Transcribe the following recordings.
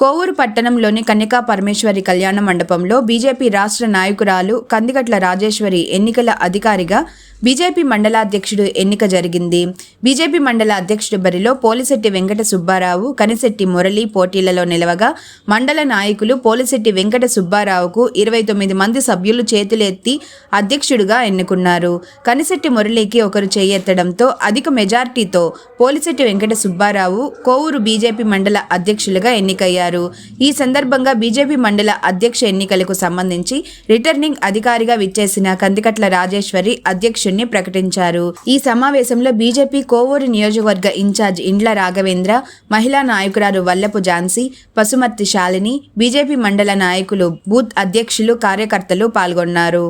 కోవూరు పట్టణంలోని కన్యకా పరమేశ్వరి కళ్యాణ మండపంలో బీజేపీ రాష్ట్ర నాయకురాలు కందిగట్ల రాజేశ్వరి ఎన్నికల అధికారిగా బీజేపీ మండలాధ్యక్షుడు ఎన్నిక జరిగింది. బీజేపీ మండల అధ్యక్షుడి బరిలో పోలిశెట్టి వెంకట సుబ్బారావు కనిశెట్టి మురళి పోటీలలో నిలవగా మండల నాయకులు పోలిశెట్టి వెంకట సుబ్బారావుకు ఇరవై తొమ్మిది మంది సభ్యులు చేతులెత్తి అధ్యక్షుడిగా ఎన్నుకున్నారు. కనిశెట్టి మురళికి ఒకరు చేయెత్తడంతో అధిక మెజార్టీతో పోలిశెట్టి వెంకట సుబ్బారావు కోవూరు బీజేపీ మండల అధ్యక్షులుగా ఎన్నికయ్యారు. చేశారు. ఈ సందర్భంగా బీజేపీ మండల అధ్యక్ష ఎన్నికలకు సంబంధించి రిటర్నింగ్ అధికారిగా విచ్చేసిన కందికట్ల రాజేశ్వరి అధ్యక్షుణ్ణి ప్రకటించారు. ఈ సమావేశంలో బీజేపీ కోవూరు నియోజకవర్గ ఇన్ఛార్జ్ ఇండ్ల రాఘవేంద్ర మహిళా నాయకురాలు వల్లపు ఝాన్సీ పసుమర్తి శాలిని బీజేపీ మండల నాయకులు బూత్ అధ్యక్షులు కార్యకర్తలు పాల్గొన్నారు.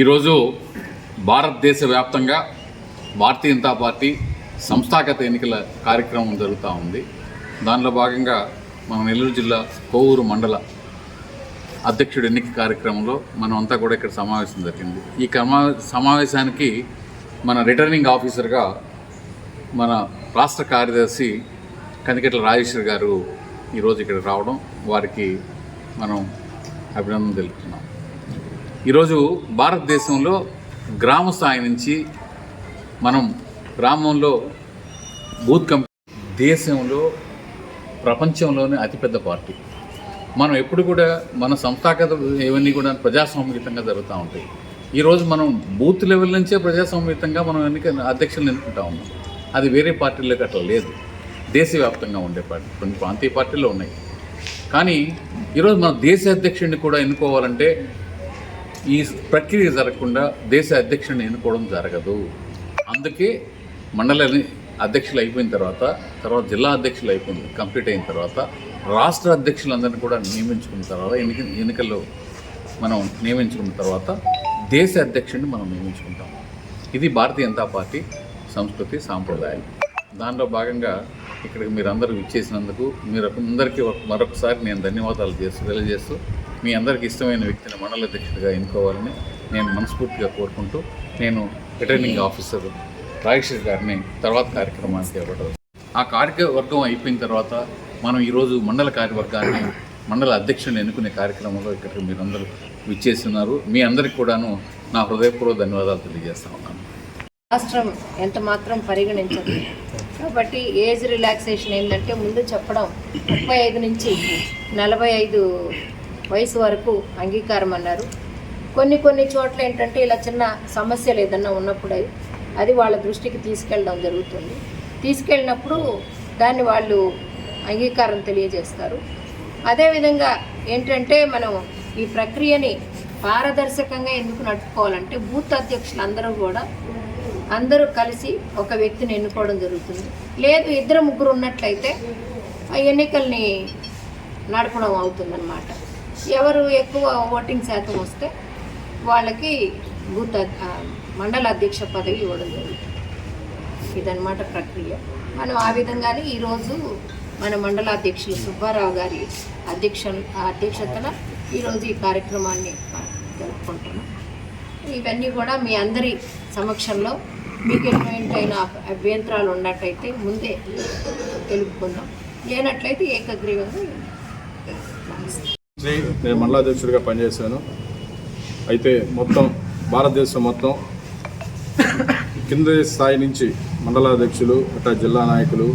ఈరోజు భారతదేశ వ్యాప్తంగా భారతీయ జనతా పార్టీ సంస్థాగత ఎన్నికల కార్యక్రమం జరుగుతూ ఉంది. దానిలో భాగంగా మన నెల్లూరు జిల్లా కోవూరు మండల అధ్యక్షుడి ఎన్నిక కార్యక్రమంలో మనం అంతా కూడా ఇక్కడ సమావేశం జరిగింది. ఈ కమా సమావేశానికి మన రిటర్నింగ్ ఆఫీసర్గా మన రాష్ట్ర కార్యదర్శి కందికట్ల రాజేశ్వర్ గారు ఈరోజు ఇక్కడ రావడం వారికి మనం అభినందన తెలుపుతున్నాం. ఈరోజు భారతదేశంలో గ్రామ స్థాయి నుంచి మనం గ్రామంలో బూత్ కంపెనీ దేశంలో ప్రపంచంలోనే అతిపెద్ద పార్టీ. మనం ఎప్పుడు కూడా మన సంస్థాగత ఇవన్నీ కూడా ప్రజాస్వామ్యతంగా జరుగుతూ ఉంటాయి. ఈరోజు మనం బూత్ లెవెల్ నుంచే ప్రజాస్వామ్యతంగా మనం ఎన్నిక అధ్యక్షులను ఎన్నుకుంటా ఉన్నాం. అది వేరే పార్టీలకు అట్లా లేదు. దేశవ్యాప్తంగా ఉండే పార్టీ. కొన్ని ప్రాంతీయ పార్టీలు ఉన్నాయి. కానీ ఈరోజు మన దేశ అధ్యక్షుడిని కూడా ఎన్నుకోవాలంటే ఈ ప్రక్రియ జరగకుండా దేశ అధ్యక్షుడిని ఎన్నుకోవడం జరగదు. అందుకే మండల అధ్యక్షులు అయిపోయిన తర్వాత తర్వాత జిల్లా అధ్యక్షులు అయిపోయింది కంప్లీట్ అయిన తర్వాత రాష్ట్ర అధ్యక్షులందరినీ కూడా నియమించుకున్న తర్వాత ఎన్నిక ఎన్నికల్లో మనం నియమించుకున్న తర్వాత దేశ అధ్యక్షుడిని మనం నియమించుకుంటాం. ఇది భారతీయ జనతా పార్టీ సంస్కృతి సాంప్రదాయం దానిలో భాగంగా ఇక్కడికి మీరందరూ ఇచ్చేసినందుకు మీరు అందరికీ మరొకసారి నేను ధన్యవాదాలు చేస్తూ తెలియజేస్తూ మీ అందరికీ ఇష్టమైన వ్యక్తిని మండల అధ్యక్షుడిగా ఎన్నుకోవాలని నేను మనస్ఫూర్తిగా కోరుకుంటూ నేను రిటర్నింగ్ ఆఫీసర్ రాజేశ్వర్ గారిని తర్వాత కార్యక్రమానికి ఇవ్వడం ఆ కార్యవర్గం అయిపోయిన తర్వాత మనం ఈరోజు మండల కార్యవర్గాన్ని మండల అధ్యక్షుడిని ఎన్నుకునే కార్యక్రమంలో ఇక్కడికి మీరందరూ విచ్చేస్తున్నారు. మీ అందరికి కూడాను నా హృదయపూర్వక ధన్యవాదాలు తెలియజేస్తా ఉన్నాను. రాష్ట్రం ఎంత మాత్రం పరిగణించదు. కాబట్టి ఏజ్ రిలాక్సేషన్ ఏంటంటే ముందు చెప్పడం ముప్పై ఐదు నుంచి నలభై ఐదు వయసు వరకు అంగీకారం అన్నారు. కొన్ని కొన్ని చోట్ల ఏంటంటే ఇలా చిన్న సమస్యలు ఏదన్నా ఉన్నప్పుడు అది వాళ్ళ దృష్టికి తీసుకెళ్ళడం జరుగుతుంది. తీసుకెళ్ళినప్పుడు దాన్ని వాళ్ళు అంగీకారం తెలియజేస్తారు. అదేవిధంగా ఏంటంటే మనం ఈ ప్రక్రియని పారదర్శకంగా ఎందుకు నడుపుకోవాలంటే బూత్ అధ్యక్షులందరూ కూడా అందరూ కలిసి ఒక వ్యక్తిని ఎన్నుకోవడం జరుగుతుంది. లేదు ఇద్దరు ముగ్గురు ఉన్నట్లయితే ఆ ఎన్నికల్ని నడపడం అవుతుందన్నమాట. ఎవరు ఎక్కువ ఓటింగ్ శాతం వస్తే వాళ్ళకి బూత్ మండల అధ్యక్ష పదవి ఇవ్వడం జరుగుతుంది ఇదన్నమాట ప్రక్రియ. మనం ఆ విధంగానే ఈరోజు మన మండల అధ్యక్షులు సుబ్బారావు గారి అధ్యక్ష అధ్యక్షతన ఈరోజు ఈ కార్యక్రమాన్ని జరుపుకుంటున్నాం. ఇవన్నీ కూడా మీ అందరి సమక్షంలో మీకు ఎటువంటి అభ్యంతరాలు ఉన్నట్టయితే ముందే తెలుపుకుందాం. లేనట్లయితే ఏకగ్రీవంగా నేను మండలాధ్యక్షుడిగా పనిచేశాను. అయితే మొత్తం భారతదేశం మొత్తం కింద స్థాయి నుంచి మండలాధ్యక్షులు అట్లా జిల్లా నాయకులు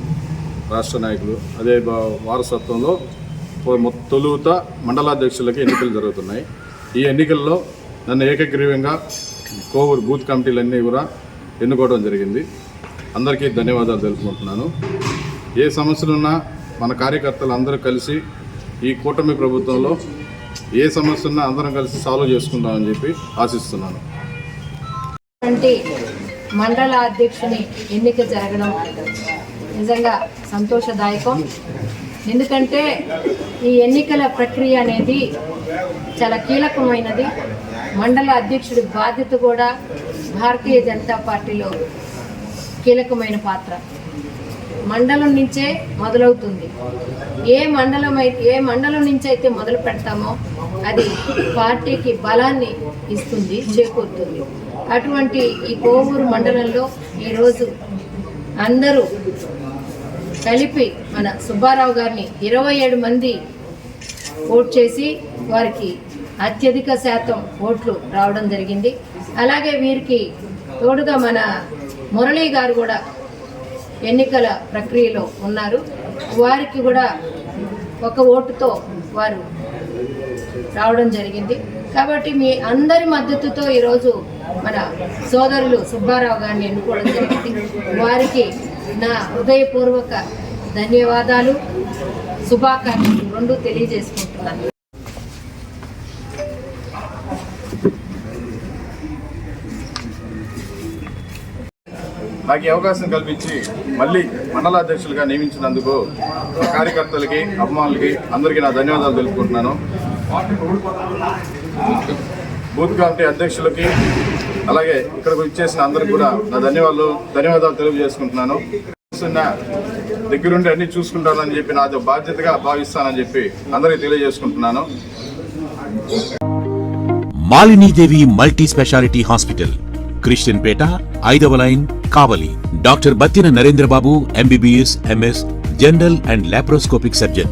రాష్ట్ర నాయకులు అదే వారసత్వంలో తొలుత మండలాధ్యక్షులకి ఎన్నికలు జరుగుతున్నాయి. ఈ ఎన్నికల్లో నన్ను ఏకగ్రీవంగా కోవూరు బూత్ కమిటీలన్నీ కూడా ఎన్నుకోవడం జరిగింది. అందరికీ ధన్యవాదాలు తెలుపుకుంటున్నాను. ఏ సమస్యలున్నా మన కార్యకర్తలు అందరూ కలిసి ఈ కూటమి ప్రభుత్వంలో ఏ సమస్యన్నా అందరం కలిసి సాల్వ్ చేసుకుంటామని చెప్పి ఆశిస్తున్నాను. వంటి మండల అధ్యక్షుని ఎన్నిక జరగడం నిజంగా సంతోషదాయకం. ఎందుకంటే ఈ ఎన్నికల ప్రక్రియ అనేది చాలా కీలకమైనది. మండల అధ్యక్షుడి బాధ్యత కూడా భారతీయ జనతా పార్టీలో కీలకమైన పాత్ర. మండలం నుంచే మొదలవుతుంది. ఏ మండలం అయితే ఏ మండలం నుంచి అయితే మొదలు పెడతామో అది పార్టీకి బలాన్ని ఇస్తుంది చేకూరుతుంది. అటువంటి ఈ కోవూరు మండలంలో ఈరోజు అందరూ కలిపి మన సుబ్బారావు గారిని ఇరవై ఏడు మంది ఓట్ చేసి వారికి అత్యధిక శాతం ఓట్లు రావడం జరిగింది. అలాగే వీరికి తోడుగా మన మురళీ గారు కూడా ఎన్నికల ప్రక్రియలో ఉన్నారు. వారికి కూడా ఒక ఓటుతో వారు రావడం జరిగింది. కాబట్టి మీ అందరి మద్దతుతో ఈరోజు మన సోదరులు సుబ్బారావు గారిని ఎన్నుకోవడం జరిగింది. వారికి నా హృదయపూర్వక ధన్యవాదాలు శుభాకాంక్షలు రెండు తెలియజేసుకుంటున్నాను. నాకు ఈ అవకాశం కల్పించి మళ్ళీ మండలాధ్యక్షులుగా నియమించినందుకు కార్యకర్తలకి అభిమానులకి అందరికీ నా ధన్యవాదాలు తెలుపుకుంటున్నాను. బూత్ కమిటీ అధ్యక్షులకి అలాగే ఇక్కడికి ఇచ్చేసిన అందరికి కూడా నా ధన్యవాదాలు ధన్యవాదాలు తెలియజేసుకుంటున్నాను. దగ్గరుండి అన్ని చూసుకుంటానని చెప్పి నాది బాధ్యతగా భావిస్తానని చెప్పి అందరికి తెలియజేసుకుంటున్నాను. Malinidevi multi speciality hospital Christianpet ఐదవ line Kavali. Doctor Battina Narendrababu MBBS MS general and laparoscopic surgeon.